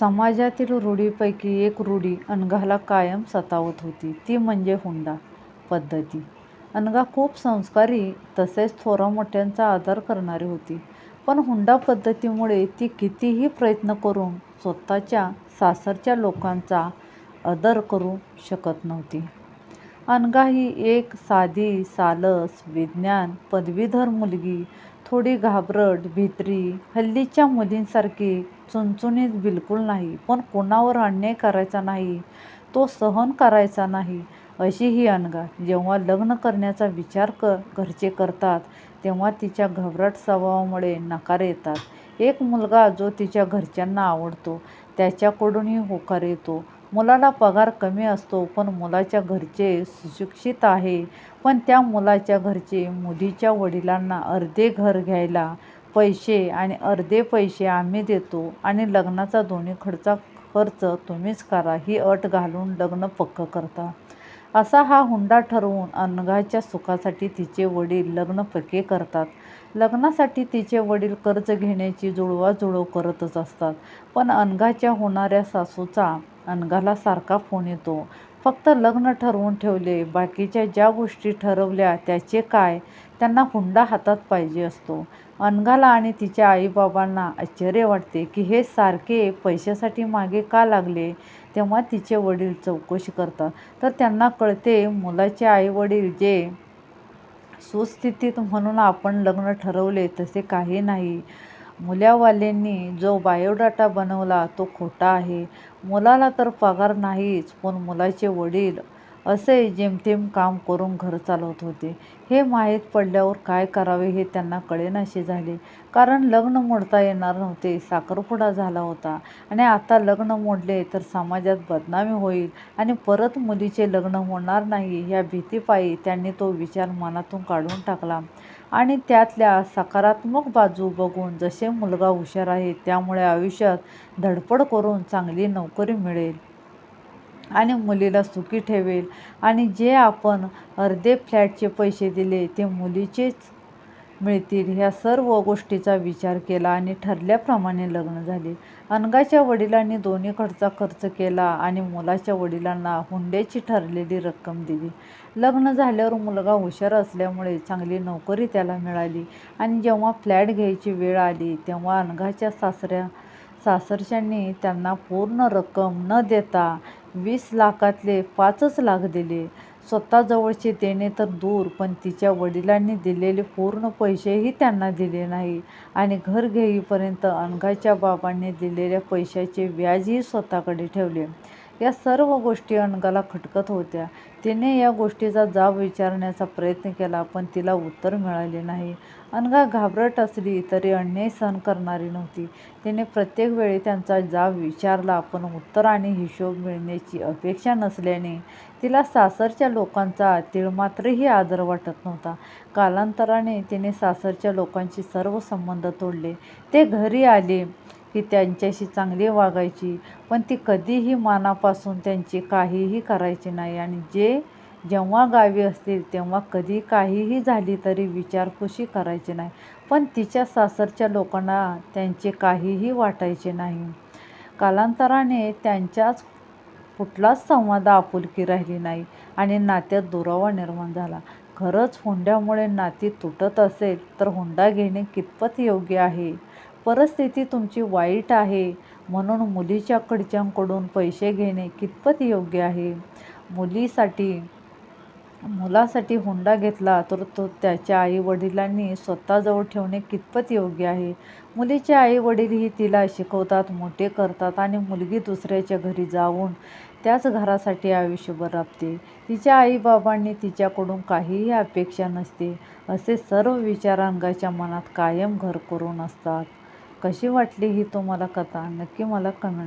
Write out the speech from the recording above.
समाजातील रूढीपैकी एक रूढी अनघाला कायम सतावत होती ती म्हणजे हुंडा पद्धती. अनघा खूप संस्कारी तसेच थोरा मोठ्यांचा आदर करणारी होती. पण हुंडा पद्धतीमुळे ती कितीही प्रयत्न करून स्वतःच्या सासरच्या लोकांचा आदर करू शकत नव्हती. अनघा ही एक साधी, सालस, विज्ञान पदवीधर मुलगी. थोडी घाबरट, भित्री. हल्लीच्या मुलींसारखी चुणचुणीत बिलकुल नाही. पण कुणावर अन्याय करायचा नाही, तो सहन करायचा नाही अशी ही अनघा. जेव्हा लग्न करण्याचा विचार कर घरचे करतात तेव्हा तिच्या घबराट स्वभावामुळे नकार येतात. एक मुलगा जो तिच्या घरच्यांना आवडतो त्याच्याकडूनही होकार येतो. मुलाला पगार कमी असतो पण मुलाच्या घरचे सुशिक्षित आहे पण त्या मुलाच्या घरचे मुलीच्या वडिलांना अर्धे घर घ्यायला पैसे आणि अर्धे पैसे आम्ही देतो आणि लग्नाचा दोन्ही खर्चा खर्च तुम्हीच करा ही अट घालून लग्न पक्कं करता असा हा हुंडा ठरवून अनघाच्या सुखासाठी तिचे वडील लग्न पक्के करतात. लग्नासाठी तिचे वडील कर्ज घेण्याची जुळवाजुळव करतच असतात. पण अनघाच्या होणाऱ्या सासूचा अनघाला सारखा फोन येतो. फक्त लग्न ठरवून ठेवले, बाकीच्या ज्या गोष्टी ठरवल्या त्याचे काय, त्यांना हुंडा हातात पाहिजे असतो. अनघाला आणि तिच्या आईबाबांना आश्चर्य वाटते की हे सारखे पैशासाठी मागे का लागले. तेव्हा तिचे वडील चौकशी करतात तर त्यांना कळते मुलाचे आई-वडील जे सुस्थितीत म्हणून आपण लग्न ठरवले तसे काही नाही. मुलावाल्यांनी जो बायोडाटा बनवला तो खोटा आहे. मुलाला तर पगार नाहीच पण मुलाचे वडील असे जेमतेम काम करून घर चालवत होते. हे माहीत पडल्यावर काय करावे हे त्यांना कळेनासे झाले. कारण लग्न मोडता येणार नव्हते. साखरपुडा झाला होता आणि आता लग्न मोडले तर समाजात बदनामी होईल आणि परत मुलीचे लग्न होणार नाही या भीतीपायी त्यांनी तो विचार मनातून काढून टाकला आणि त्यातल्या सकारात्मक बाजू बघून जसे मुलगा हुशार आहे त्यामुळे आयुष्यात धडपड करून चांगली नोकरी मिळेल आणि मुलीला सुखी ठेवेल आणि जे आपण अर्धे फ्लॅटचे पैसे दिले ते मुलीचेच मिळतील ह्या सर्व गोष्टीचा विचार केला आणि ठरल्याप्रमाणे लग्न झाले. अनगाच्या वडिलांनी दोन्हीकडचा खर्च केला आणि मुलाच्या वडिलांना हुंड्याची ठरलेली रक्कम दिली. लग्न झाल्यावर मुलगा हुशार असल्यामुळे चांगली नोकरी त्याला मिळाली आणि जेव्हा फ्लॅट घ्यायची वेळ आली तेव्हा अनघाच्या सासरच्यांनी त्यांना पूर्ण रक्कम न देता वीस लाखातले पाचच लाख दिले. स्वतःजवळचे देणे तर दूर पण तिच्या वडिलांनी दिलेले पूर्ण पैसेही त्यांना दिले नाही आणि घर घेईपर्यंत अनघाच्या बाबांनी दिलेल्या पैशाचे व्याजही स्वतःकडे ठेवले. या सर्व गोष्टी अनघाला खटकत होत्या. तिने या गोष्टीचा जाब विचारण्याचा प्रयत्न केला पण तिला उत्तर मिळाले नाही. अनघा घाबरट असली तरी अन्याय सहन करणारी नव्हती. तिने प्रत्येक वेळी त्यांचा जाब विचारला पण उत्तर आणि हिशोब मिळण्याची अपेक्षा नसल्याने तिला सासरच्या लोकांचा तीळमात्रही आदर वाटत नव्हता. कालांतराने तिने सासरच्या लोकांशी सर्व संबंध तोडले. ते घरी आले की त्यांच्याशी चांगली वागायची पण ती कधीही मनापासून त्यांची काहीही करायची नाही आणि जे जेव्हा गावी असतील तेव्हा कधी काहीही झाली तरी विचारपुशी करायची नाही. पण तिच्या सासरच्या लोकांना त्यांचे काहीही वाटायचे नाही. कालांतराने त्यांच्याच कुठलाच संवाद, आपुलकी राहिली नाही आणि नात्यात दुरावा निर्माण झाला. खरंच हुंड्यामुळे नाती तुटत असेल तर हुंडा घेणे कितपत योग्य आहे. परिस्थिती तुमची वाईट आहे म्हणून मुलीच्याकडच्यांकडून पैसे घेणे कितपत योग्य आहे. मुलीसाठी मुलासाठी हुंडा घेतला तर तो त्याच्या आई-वडिलांनी स्वतःजवळ ठेवणे कितपत योग्य आहे. मुलीचे आई-वडीलही तिला शिकवतात, मोठे करतात आणि मुलगी दुसऱ्याच्या घरी जाऊन त्याच घरासाठी आयुष्यभर राबते. तिच्या आईबाबांनी तिच्याकडून काहीही अपेक्षा नसते असे सर्व विचार मनात कायम घर करून असतात. कशी वाटली ही तुम्हाला कथा? नक्की मला कमेंट